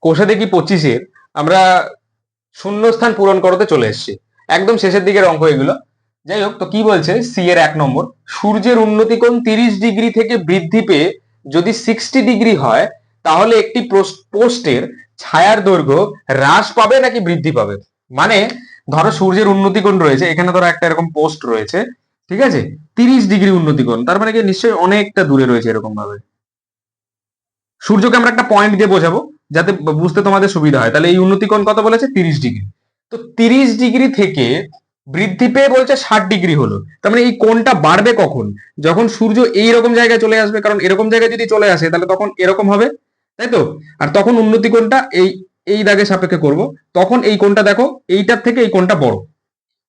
কোষে দেখি পঁচিশের, আমরা শূন্যস্থান পূরণ করতে চলে এসেছি। একদম শেষের দিকের অঙ্ক এগুলো। যাই হোক, তো কি বলছে? সি এর এক নম্বর, সূর্যের উন্নতি কোণ তিরিশ ডিগ্রি থেকে বৃদ্ধি পেয়ে যদি সিক্সটি ডিগ্রি হয়, তাহলে একটি পোস্ট- পোস্টের ছায়ার দৈর্ঘ্য হ্রাস পাবে নাকি বৃদ্ধি পাবে? মানে ধরো সূর্যের উন্নতি কোণ রয়েছে, এখানে ধরো একটা এরকম পোস্ট রয়েছে, ঠিক আছে? তিরিশ ডিগ্রি উন্নতি কোণ তার মানে কি নিশ্চয়ই অনেকটা দূরে রয়েছে এরকম ভাবে সূর্যকে আমরা একটা পয়েন্ট দিয়ে বোঝাবো। যাতে বুঝতে তোমাদের সুবিধা হয়। তাহলে এই উন্নতি কোণ কত বলেছে? তিরিশ ডিগ্রি। তো তিরিশ ডিগ্রি থেকে বৃদ্ধি পেয়ে বলছে ষাট ডিগ্রি হলো। তার মানে এই কোণটা বাড়বে কখন? যখন সূর্য এই রকম জায়গায় চলে আসবে, কারণ এরকম জায়গায় যদি চলে আসে, তাহলে তখন এরকম হবে, তাই তো? আর তখন উন্নতি কোণটা এই এই দাগের সাপেক্ষে করব। তখন এই কোণটা দেখো, এইটার থেকে এই কোণটা বড়,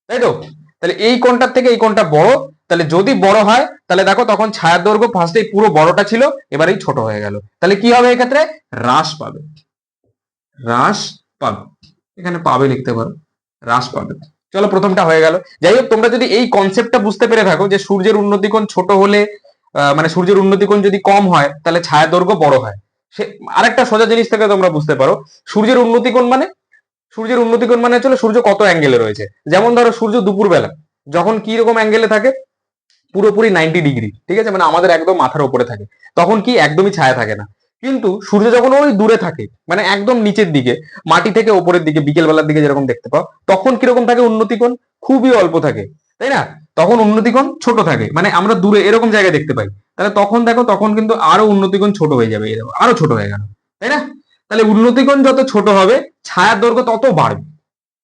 তাই তো? তাহলে এই কোণটার থেকে এই কোণটা বড় তাহলে যদি বড় হয়, তাহলে দেখো তখন ছায়ার দৈর্ঘ্য ফার্স্টে পুরো বড়টা ছিল, এবারেই ছোট হয়ে গেল। তাহলে কি হবে এক্ষেত্রে? হ্রাস পাবে। হ্রাস পাবে। এখানে পাবে লিখতে পারো। হ্রাস পাবে। চলো প্রথমটা হয়ে গেল। যাই হোক, তোমরা যদি এই কনসেপ্টটা বুঝতে পেরে থাকো যে সূর্যের উন্নতি উন্নতিকোণ ছোট হলে মানে সূর্যের উন্নতি উন্নতিকোণ যদি কম হয়, তাহলে ছায়া দৈর্ঘ্য বড় হয়। সে আরেকটা সোজা জিনিস থেকে তোমরা বুঝতে পারো। সূর্যের উন্নতি উন্নতিকোণ মানে সূর্যের উন্নতি উন্নতিকোণ মানে হচ্ছে সূর্য কত অ্যাঙ্গেলে রয়েছে। যেমন ধরো সূর্য দুপুরবেলা, যখন কি রকম অ্যাঙ্গেলে থাকে পুরোপুরি নাইনটি ডিগ্রি ঠিক আছে? মানে আমাদের একদম মাথার উপরে থাকে। তখন কি একদমই ছায়া থাকে না। কিন্তু সূর্য যখন ওই দূরে থাকে মানে একদম নিচের দিকে, মাটি থেকে ওপরের দিকে বিকেল বেলার দিকে যেরকম দেখতে পাও, তখন কীরকম থাকে উন্নতিকোণ? খুবই অল্প থাকে। তাই না? তখন উন্নতিকোণ ছোট থাকে। মানে আমরা দূরে এরকম জায়গায় দেখতে পাই। তাহলে তখন দেখো, তখন কিন্তু আরও উন্নতিকোণ ছোট হয়ে যাবে এরকম। আরও ছোট হয়ে গেল। তাই না? তাহলে উন্নতিকোণ যত ছোট হবে, ছায়ার দৈর্ঘ্য তত বাড়বে।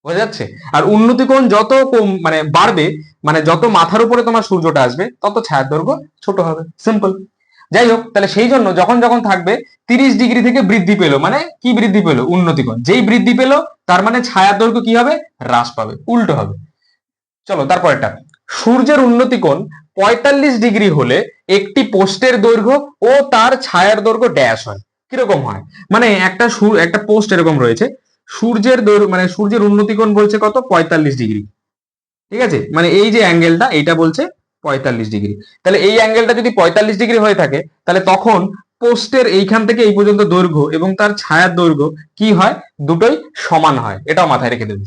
বোঝা যাচ্ছে? আর উন্নতিকোণ যত কম মানে বাড়বে মানে যত মাথার উপরে তোমার সূর্যটা আসবে, তত ছায়ার দৈর্ঘ্য ছোট হবে। সিম্পল যাই হোক, তাহলে সেই জন্য যখন যখন থাকবে, তিরিশ ডিগ্রি থেকে বৃদ্ধি পেল। মানে কি বৃদ্ধি পেল? উন্নতিকোণ। যেই বৃদ্ধি পেল, তার মানে ছায়ার দৈর্ঘ্য কি হবে? হ্রাস পাবে, উল্টো হবে। চলো, তারপরেরটা। সূর্যের উন্নতিকোণ পঁয়তাল্লিশ ডিগ্রি হলে একটি পোস্টের দৈর্ঘ্য ও তার ছায়ার দৈর্ঘ্য ড্যাশ হয়। কীরকম হয়? মানে একটা একটা পোস্ট এরকম রয়েছে। সূর্যের দৈর্ঘ্য মানে সূর্যের উন্নতিকোণ বলছে কত? পঁয়তাল্লিশ ডিগ্রি। ঠিক আছে? মানে এই যে অ্যাঙ্গেলটা এইটা বলছে পঁয়তাল্লিশ ডিগ্রি। তাহলে এই অ্যাঙ্গেলটা যদি পঁয়তাল্লিশ ডিগ্রি হয়ে থাকে, তাহলে তখন পোস্টের এইখান থেকে এই পর্যন্ত দৈর্ঘ্য এবং তার ছায়ার দৈর্ঘ্য কি হয়? দুটোই সমান হয়। এটাও মাথায় রেখে দেবে।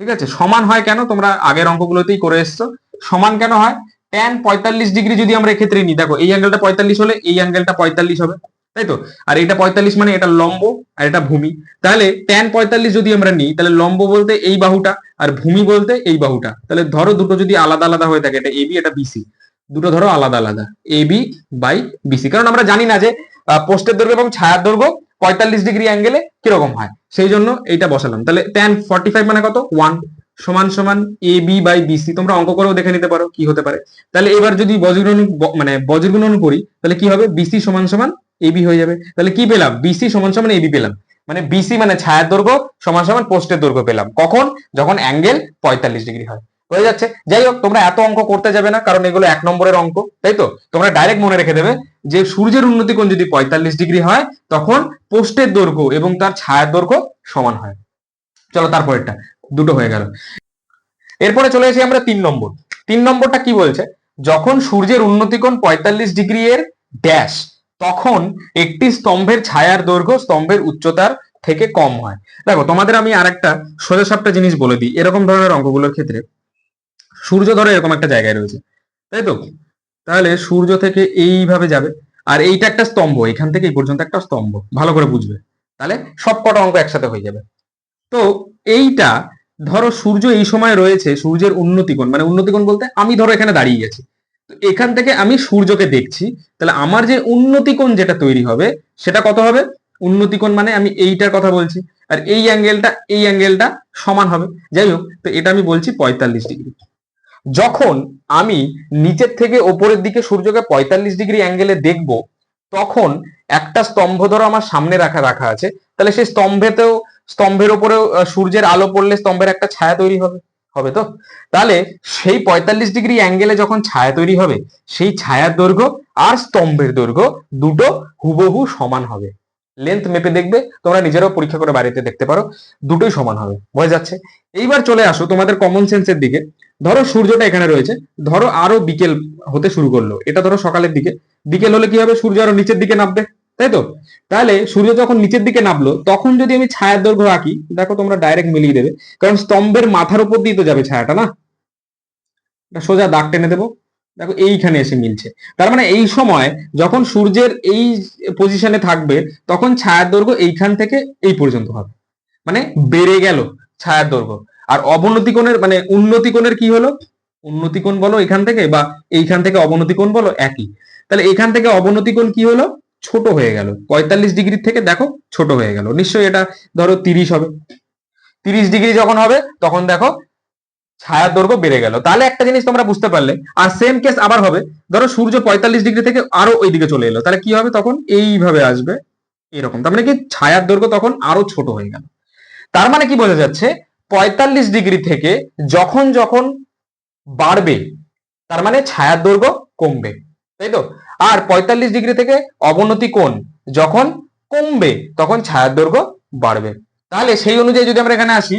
ঠিক আছে? সমান হয় কেন? তোমরা আগের অঙ্কগুলোতেই করে এসছো। সমান কেন হয়? ট্যান পঁয়তাল্লিশ ডিগ্রি যদি আমরা এক্ষেত্রে নিই, দেখো, এই অ্যাঙ্গেলটা পঁয়তাল্লিশ হলে এই অ্যাঙ্গেলটা পঁয়তাল্লিশ হবে। তাই তো? আর এটা পঁয়তাল্লিশ মানে এটা লম্ব আর এটা ভূমি। তাহলে ট্যান পঁয়তাল্লিশ যদি আমরা নিই, তাহলে লম্ব বলতে এই বাহুটা আর ভূমি বলতে এই বাহুটা। তাহলে ধরো দুটো যদি আলাদা আলাদা হয়ে থাকে, এটা এবি এটা বিসি দুটো ধরো আলাদা আলাদা এবি বাই বিসি কারণ আমরা জানি না যে পোস্টের দৈর্ঘ্য এবং ছায়ার দৈর্ঘ্য পঁয়তাল্লিশ ডিগ্রি অ্যাঙ্গেলে কীরকম হয়। সেই জন্য এইটা বসালাম। তাহলে ট্যান ফর্টি ফাইভ মানে কত? ওয়ান সমান সমান এ বি বাই বিসি তোমরা অঙ্ক করেও দেখে নিতে পারো কি হতে পারে। তাহলে এবার যদি বজ্রগুণন মানে বজ্রগুণন করি তাহলে কি হবে? বিসি সমান সমান এবি হয়ে যাবে। তাহলে কি পেলাম? বিসি সমান সমান এবি পেলাম। মানে বিসি মানে ছায়ার দৈর্ঘ্য সমান সমান পোস্টের দৈর্ঘ্য পেলাম। কখন? যখন অ্যাঙ্গেল পঁয়তাল্লিশ ডিগ্রি হয়। হয়ে যাচ্ছে। যাই হোক, তোমরা এত অঙ্ক করতে যাবে না, কারণ এগুলো এক নম্বরের অঙ্ক, তাই তো? তোমরা ডাইরেক্ট মনে রেখে দেবে যে সূর্যের উন্নতি কোণ যদি পঁয়তাল্লিশ ডিগ্রি হয়, তখন পোস্টের দৈর্ঘ্য এবং তার ছায়ার দৈর্ঘ্য সমান হয়। চলো তারপরেরটা। দুটো হয়ে গেল। এরপরে চলে এসেছি আমরা তিন নম্বর। তিন নম্বরটা কি বলছে? যখন সূর্যের উন্নতিকোণ পঁয়তাল্লিশ ডিগ্রি এর ড্যাশ তখন একটি স্তম্ভের ছায়ার দৈর্ঘ্য স্তম্ভের উচ্চতার থেকে কম হয়। দেখো, তোমাদের আমি আরেকটা সোজা সাপটা জিনিস বলে দিই। এরকম ধরনের অঙ্কগুলোর ক্ষেত্রে সূর্য ধরো এরকম একটা জায়গায় রয়েছে, তাই তো? তাহলে সূর্য থেকে এইভাবে যাবে, আর এইটা একটা স্তম্ভ, এখান থেকে এই পর্যন্ত একটা স্তম্ভ, ভালো করে বুঝবে। তাহলে সব কটা অঙ্ক একসাথে হয়ে যাবে। তো এইটা ধরো সূর্য এই সময় রয়েছে, সূর্যের উন্নতিকোণ মানে উন্নতিকোণ বলতে আমি ধরো এখানে দাঁড়িয়ে গেছি। তো এখান থেকে আমি সূর্যকে দেখছি, তাহলে আমার যে উন্নতিকোণ যেটা তৈরি হবে, সেটা কত হবে? উন্নতিকোণ মানে আমি এইটার কথা বলছি, আর এই অ্যাঙ্গেলটা এই অ্যাঙ্গেলটা সমান হবে। যাই হোক, তো এটা আমি বলছি পঁয়তাল্লিশ ডিগ্রি। যখন আমি নিচের থেকে ওপরের দিকে সূর্যকে পঁয়তাল্লিশ ডিগ্রি অ্যাঙ্গেলে দেখব, তখন একটা স্তম্ভ ধরো আমার সামনে রাখা রাখা আছে তাহলে সেই স্তম্ভেতেও স্তম্ভের উপরেও আহ, সূর্যের আলো পড়লে স্তম্ভের একটা ছায়া তৈরি হবে হবে তো? তাহলে সেই পঁয়তাল্লিশ ডিগ্রি অ্যাঙ্গেলে যখন ছায়া তৈরি হবে সেই ছায়ার দৈর্ঘ্য আর স্তম্ভের দৈর্ঘ্য দুটো হুবহু সমান হবে। লেন্থ মেপে দেখবে তোমরা নিজেরাও পরীক্ষা করে বাড়িতে দেখতে পারো দুটোই সমান হবে বোঝা যাচ্ছে? এইবার চলে আসো তোমাদের কমন সেন্সের দিকে। ধরো সূর্যটা এখানে রয়েছে ধরো আরও বিকেল হতে শুরু করল এটা ধরো সকালের দিকে। বিকেল হলে কি হবে? সূর্য আরও নিচের দিকে নামবে। তাই তো? তাহলে সূর্য যখন নিচের দিকে নামলো, তখন যদি আমি ছায়ার দৈর্ঘ্য আঁকি, দেখো তোমরা ডাইরেক্ট মিলিয়ে দেবে। কারণ স্তম্ভের মাথার উপর দিয়ে তো যাবে ছায়াটা, না? সোজা দাগ টেনে দেবো। দেখো এইখানে এসে মিলছে। তার মানে এই সময় যখন সূর্যের এই পজিশনে থাকবে, তখন ছায়ার দৈর্ঘ্য এইখান থেকে এই পর্যন্ত হবে। মানে বেড়ে গেল ছায়ার দৈর্ঘ্য। আর অবনতি কোণের মানে উন্নতি কোণের কি হলো? উন্নতি কোণ বলো এখান থেকে বা এইখান থেকে অবনতি কোণ বলো, একই। তাহলে এখান থেকে অবনতি কোণ কি হলো? ছোট হয়ে গেল। পঁয়তাল্লিশ ডিগ্রি থেকে দেখো ছোট হয়ে গেল। নিশ্চয়ই এটা ধরো তিরিশ হবে। তিরিশ ডিগ্রি যখন হবে, তখন দেখো ছায়ার দৈর্ঘ্য বেড়ে গেল। তাহলে একটা জিনিস তোমরা বুঝতে পারলে, আর সেম কেস আবার হবে। ধরো সূর্য পঁয়তাল্লিশ ডিগ্রি থেকে আরও ওই দিকে চলে এলো। তাহলে কি হবে তখন? এইভাবে আসবে। এরকম। তার মানে কি? ছায়ার দৈর্ঘ্য তখন আরও ছোট হয়ে গেল। তার মানে কি বোঝা যাচ্ছে? পঁয়তাল্লিশ ডিগ্রি থেকে যখন যখন বাড়বে, তার মানে ছায়ার দৈর্ঘ্য কমবে। তাই তো? আর পঁয়তাল্লিশ ডিগ্রি থেকে অবনতি কোণ যখন কমবে, তখন ছায়ার দৈর্ঘ্য বাড়বে। তাহলে সেই অনুযায়ী যদি আমরা এখানে আসি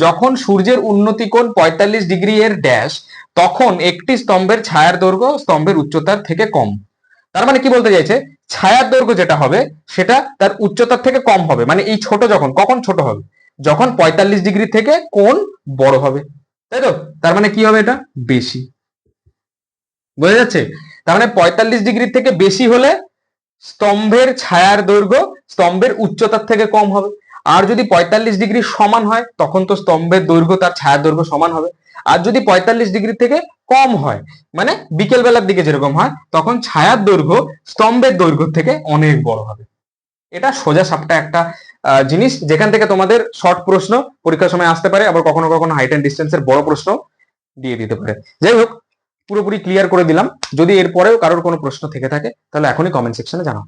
যখন সূর্যের উন্নতি কোণ পঁয়তাল্লিশ ডিগ্রি এর ড্যাশ তখন একটি স্তম্ভের ছায়ার দৈর্ঘ্য স্তম্ভের উচ্চতার থেকে কম। তার মানে কি বলতে চাইছে? ছায়ার দৈর্ঘ্য যেটা হবে, সেটা তার উচ্চতার থেকে কম হবে। মানে এই ছোট যখন, কখন ছোট হবে? যখন পঁয়তাল্লিশ ডিগ্রি থেকে কোন বড় হবে। তাই তো? তার মানে কি হবে এটা? বেশি। বোঝা যাচ্ছে? তার মানে পঁয়তাল্লিশ ডিগ্রি থেকে বেশি হলে স্তম্ভের ছায়ার দৈর্ঘ্য স্তম্ভের উচ্চতার থেকে কম হবে। আর যদি পঁয়তাল্লিশ ডিগ্রি সমান হয়, তখন তো স্তম্ভের দৈর্ঘ্য তার ছায়ার দৈর্ঘ্য সমান হবে। আর যদি পঁয়তাল্লিশ ডিগ্রি থেকে কম হয় মানে বিকেল বেলার দিকে যেরকম হয়, তখন ছায়ার দৈর্ঘ্য স্তম্ভের দৈর্ঘ্য থেকে অনেক বড় হবে। এটা সোজা সাপটা একটা জিনিস। যেখান থেকে তোমাদের শর্ট প্রশ্ন, পরীক্ষার সময় আসতে পারে, আবার কখনো কখনো হাইট অ্যান্ড ডিস্টেন্সের বড় প্রশ্ন দিয়ে দিতে পারে। যাই হোক পুরোপুরি ক্লিয়ার করে দিলাম। যদি এরপরেও কারোর কোনো প্রশ্ন থেকে থাকে, তাহলে এখনই কমেন্ট সেকশনে জানাও।